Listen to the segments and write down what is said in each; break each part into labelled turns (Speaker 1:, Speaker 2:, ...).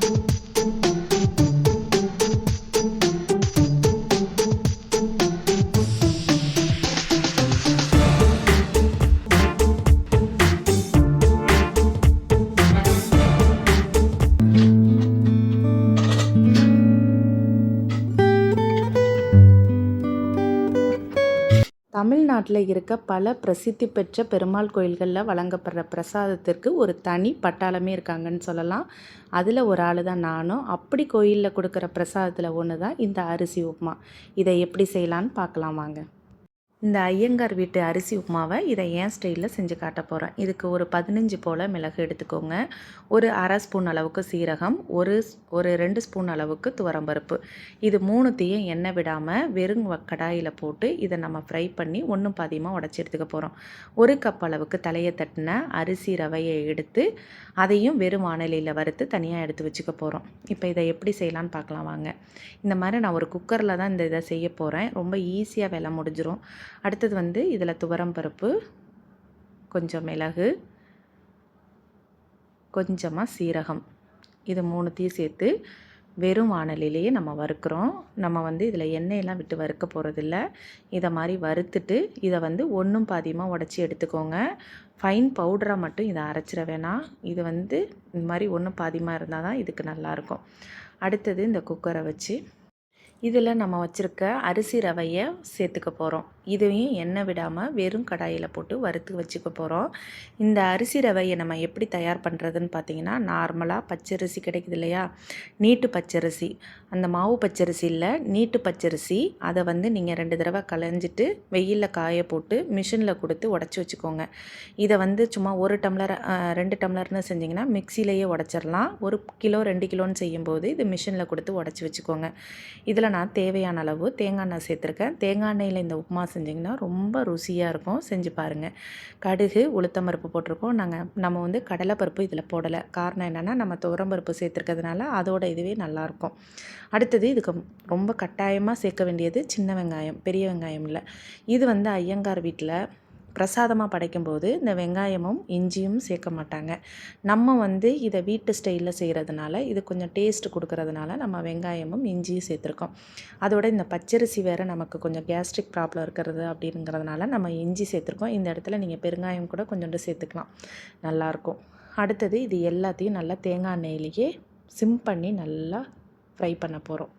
Speaker 1: thank you. தமிழ்நாட்டில் இருக்க பல பிரசித்தி பெற்ற பெருமாள் கோயில்களில் வழங்கப்படுற பிரசாதத்திற்கு ஒரு தனி பட்டாளமே இருக்காங்கன்னு சொல்லலாம். அதில் ஒரு ஆள் தான் நானும். அப்படி கோயிலில் கொடுக்குற பிரசாதத்தில் ஒன்று தான் இந்த அரிசி உப்புமா. இதை எப்படி செய்யலான்னு பார்க்கலாம் வாங்க. இந்த ஐயங்கார் வீட்டு அரிசி உப்புமாவை இதை ஏன் ஸ்டைலில் செஞ்சு காட்ட போகிறேன் இதுக்கு ஒரு பதினஞ்சு போல் மிளகு எடுத்துக்கோங்க. ஒரு அரை ஸ்பூன் அளவுக்கு சீரகம் ஒரு ஒரு ரெண்டு ஸ்பூன் அளவுக்கு துவரம்பருப்பு. இது மூணுத்தையும் எண்ணெய் விடாமல் வெறும் வ- கடாயில் போட்டு இதை நம்ம ஃப்ரை பண்ணி ஒன்றும் பாதியமாக உடச்சி எடுத்துக்க போகிறோம் ஒரு கப் அளவுக்கு தலையை தட்டின அரிசி ரவையை எடுத்து அதையும் வெறும் வானிலையில் வறுத்து தனியாக எடுத்து வச்சுக்க போகிறோம் இப்போ இதை எப்படி செய்யலான்னு பார்க்கலாம் வாங்க. இந்த மாதிரி நான் ஒரு குக்கரில் தான் இந்த இதை செய்ய போகிறேன் ரொம்ப ஈஸியாக வேலை முடிஞ்சிரும். அடுத்தது வந்து இதில் துவரம் பருப்பு கொஞ்சம் மிளகு கொஞ்சமாக சீரகம். இது மூணுத்தையும் சேர்த்து வெறும் வானலிலேயே நம்ம வறுக்கிறோம். நம்ம வந்து இதில் எண்ணெயெல்லாம் விட்டு வறுக்க போகிறதில்ல இதை மாதிரி வறுத்துட்டு இதை வந்து ஒன்றும் பாதியமாக உடச்சி எடுத்துக்கோங்க. ஃபைன் பவுடராக மட்டும் இதை அரைச்சிட வேணாம். இது வந்து இந்த மாதிரி ஒன்றும் பாதியமாக இருந்தால் தான் இதுக்கு நல்லாயிருக்கும் அடுத்தது இந்த குக்கரை வச்சு இதில் நம்ம வச்சுருக்க அரிசி ரவையை சேர்த்துக்க போகிறோம். இதையும் எண்ணெய் விடாமல் வெறும் கடாயில் போட்டு வறுத்து வச்சுக்க போகிறோம். இந்த அரிசி ரவையை நம்ம எப்படி தயார் பண்ணுறதுன்னு பார்த்தீங்கன்னா நார்மலாக பச்சரிசி கிடைக்குது இல்லையா? நீட்டு பச்சரிசி. அந்த மாவு பச்சரிசி இல்லை நீட்டு பச்சரிசி. அதை வந்து நீங்கள் ரெண்டு தடவை களைஞ்சிட்டு வெயிலில் காய போட்டு மிஷினில் கொடுத்து உடச்சி வச்சுக்கோங்க. இதை வந்து சும்மா ஒரு டம்ளர் ரெண்டு டம்ளர்னு செஞ்சிங்கன்னா மிக்சிலேயே உடச்சிடலாம். ஒரு கிலோ ரெண்டு கிலோன்னு செய்யும்போது இது மிஷினில் கொடுத்து உடச்சி வச்சுக்கோங்க. இதில் நான் தேவையான அளவு தேங்காய் எண்ணெய் சேர்த்துருக்கேன். தேங்காய் எண்ணெயில் இந்த உப்புமா செஞ்சிங்கன்னா ரொம்ப ருசியாக இருக்கும். செஞ்சு பாருங்கள் கடுகு உளுத்தம் பருப்பு போட்டிருக்கோம். நாங்கள் நம்ம வந்து கடலைப்பருப்பு இதில் போடலை. காரணம் என்னென்னா நம்ம துவரம்பருப்பு சேர்த்துருக்கிறதுனால அதோட இதுவே நல்லாயிருக்கும். அடுத்தது இதுக்கு ரொம்ப கட்டாயமாக சேர்க்க வேண்டியது சின்ன வெங்காயம் பெரிய வெங்காயம் இல்லை. இது வந்து ஐயங்கார் வீட்டில் பிரசாதமாக படைக்கும்போது இந்த வெங்காயமும் இஞ்சியும் சேர்க்க மாட்டாங்க. நம்ம வந்து இதை வீட்டு ஸ்டைலில் செய்கிறதுனால இது கொஞ்சம் டேஸ்ட் கொடுக்கறதுனால நம்ம வெங்காயமும் இஞ்சியும் சேர்த்துருக்கோம். அதோட இந்த பச்சரிசி வேறு நமக்கு கொஞ்சம் கேஸ்ட்ரிக் ப்ராப்ளம் இருக்கிறது அப்படிங்கிறதுனால நம்ம இஞ்சி சேர்த்துருக்கோம். இந்த இடத்துல நீங்கள் பெருங்காயம் கூட கொஞ்சோண்டு சேர்த்துக்கலாம். நல்லாயிருக்கும் அடுத்தது இது எல்லாத்தையும் நல்லா தேங்காய் எண்ணெயிலேயே சிம் பண்ணி நல்லா ஃப்ரை பண்ண போகிறோம்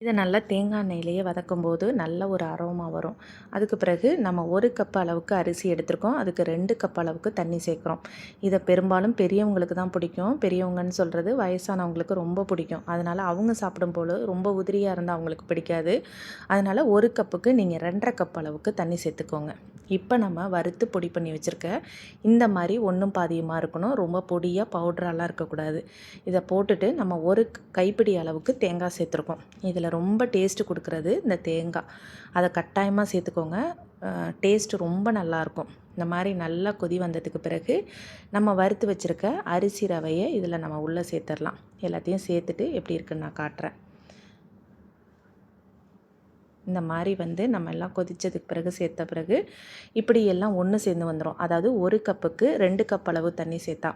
Speaker 1: இதை நல்லா தேங்காய் எண்ணெயிலேயே வதக்கும் போது நல்ல ஒரு அரோமா வரும். அதுக்கு பிறகு நம்ம ஒரு கப் அளவுக்கு அரிசி எடுத்திருக்கோம். அதுக்கு ரெண்டு கப் அளவுக்கு தண்ணி சேர்க்குறோம். இதை பெரும்பாலும் பெரியவங்களுக்கு தான் பிடிக்கும். பெரியவங்கன்னு சொல்கிறது வயசானவங்களுக்கு ரொம்ப பிடிக்கும். அதனால் அவங்க சாப்பிடும்போது ரொம்ப உதிரியாக இருந்தால் அவங்களுக்கு பிடிக்காது. அதனால் ஒரு கப்புக்கு நீங்கள் ரெண்டரை கப் அளவுக்கு தண்ணி சேர்த்துக்கோங்க. இப்போ நம்ம வறுத்து பொடி பண்ணி வச்சுருக்க இந்த மாதிரி ஒன்றும் பாதியமாக இருக்கணும். ரொம்ப பொடியாக பவுடராலாம் இருக்கக்கூடாது. இதை போட்டுட்டு நம்ம ஒரு கைப்பிடி அளவுக்கு தேங்காய் சேர்த்துருக்கோம். இதில் ரொம்ப டேஸ்ட்டு கொடுக்குறது இந்த தேங்காய். அதை கட்டாயமாக சேர்த்துக்கோங்க. டேஸ்ட் ரொம்ப நல்லாயிருக்கும். இந்த மாதிரி நல்லா கொதி வந்ததுக்கு பிறகு நம்ம வறுத்து வச்சுருக்க அரிசி ரவையை இதில் நம்ம உள்ளே சேர்த்துடலாம். எல்லாத்தையும் சேர்த்துட்டு எப்படி இருக்குன்னு நான் காட்டுறேன். இந்த மாதிரி வந்து நம்ம எல்லாம் கொதித்ததுக்கு பிறகு சேர்த்த பிறகு இப்படி எல்லாம் ஒன்று சேர்ந்து வந்துடும் அதாவது ஒரு கப்புக்கு ரெண்டு கப் அளவு தண்ணி சேர்த்தா.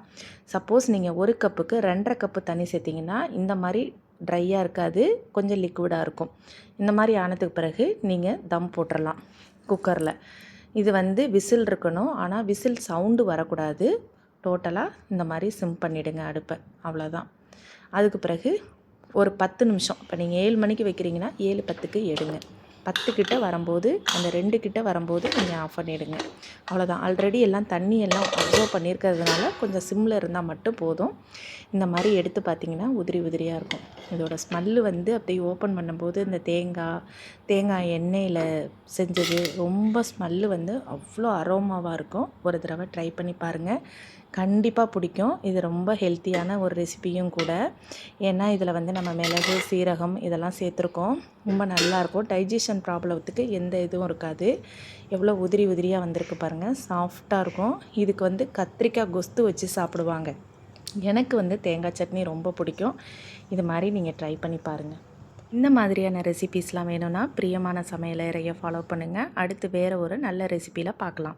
Speaker 1: சப்போஸ் நீங்கள் ஒரு கப்புக்கு ரெண்டரை கப்பு தண்ணி சேர்த்திங்கன்னா இந்த மாதிரி ட்ரையாக இருக்காது கொஞ்சம் லிக்விடாக இருக்கும். இந்த மாதிரி ஆனதுக்கு பிறகு நீங்கள் தம் போட்டுடலாம் குக்கரில். இது வந்து விசில் இருக்கணும். ஆனால் விசில் சவுண்டு வரக்கூடாது. டோட்டலாக இந்த மாதிரி சிம் பண்ணிவிடுங்க அடுப்பை. அவ்வளோதான் அதுக்கு பிறகு ஒரு பத்து நிமிஷம். இப்போ நீங்கள் ஏழு மணிக்கு வைக்கிறீங்கன்னா ஏழு பத்துக்கு எடுங்க. பத்து கிட்ட வரும்போது அந்த ரெண்டு கிட்ட வரும்போது நீங்கள் ஆஃப் பண்ணிவிடுங்க அவ்வளோதான் ஆல்ரெடி எல்லாம் தண்ணி எல்லாம் அப்சர்வ் பண்ணியிருக்கிறதுனால கொஞ்சம் சிம்மில் இருந்தால் மட்டும் போதும். இந்த மாதிரி எடுத்து பார்த்தீங்கன்னா உதிரி உதிரியாக இருக்கும். இதோட ஸ்மெல்லு வந்து அப்படியே ஓப்பன் பண்ணும்போது இந்த தேங்காய் தேங்காய் எண்ணெயில் செஞ்சது ரொம்ப ஸ்மெல்லு வந்து அவ்வளோ அரோமாவாக இருக்கும். ஒரு தடவை ட்ரை பண்ணி பாருங்கள் கண்டிப்பாக பிடிக்கும். இது ரொம்ப ஹெல்த்தியான ஒரு ரெசிபியும் கூட. ஏன்னா இதில் வந்து நம்ம மிளகு சீரகம் இதெல்லாம் சேர்த்துருக்கோம். ரொம்ப நல்லாயிருக்கும் டைஜஷன் ப்ராப்ளத்துக்கு எந்த இதுவும் இருக்காது. எவ்வளோ உதிரி உதிரியாக வந்திருக்கு பாருங்கள் சாஃப்டாக இருக்கும். இதுக்கு வந்து கத்திரிக்காய் கொஸ்து வச்சு சாப்பிடுவாங்க. எனக்கு வந்து தேங்காய் சட்னி ரொம்ப பிடிக்கும். இது மாதிரி நீங்கள் ட்ரை பண்ணி பாருங்கள் இந்த மாதிரியான ரெசிபீஸ்லாம் வேணும்னா பிரியமான சமையலறையை ஃபாலோ பண்ணுங்கள் அடுத்து வேறு ஒரு நல்ல ரெசிபியில் பார்க்கலாம்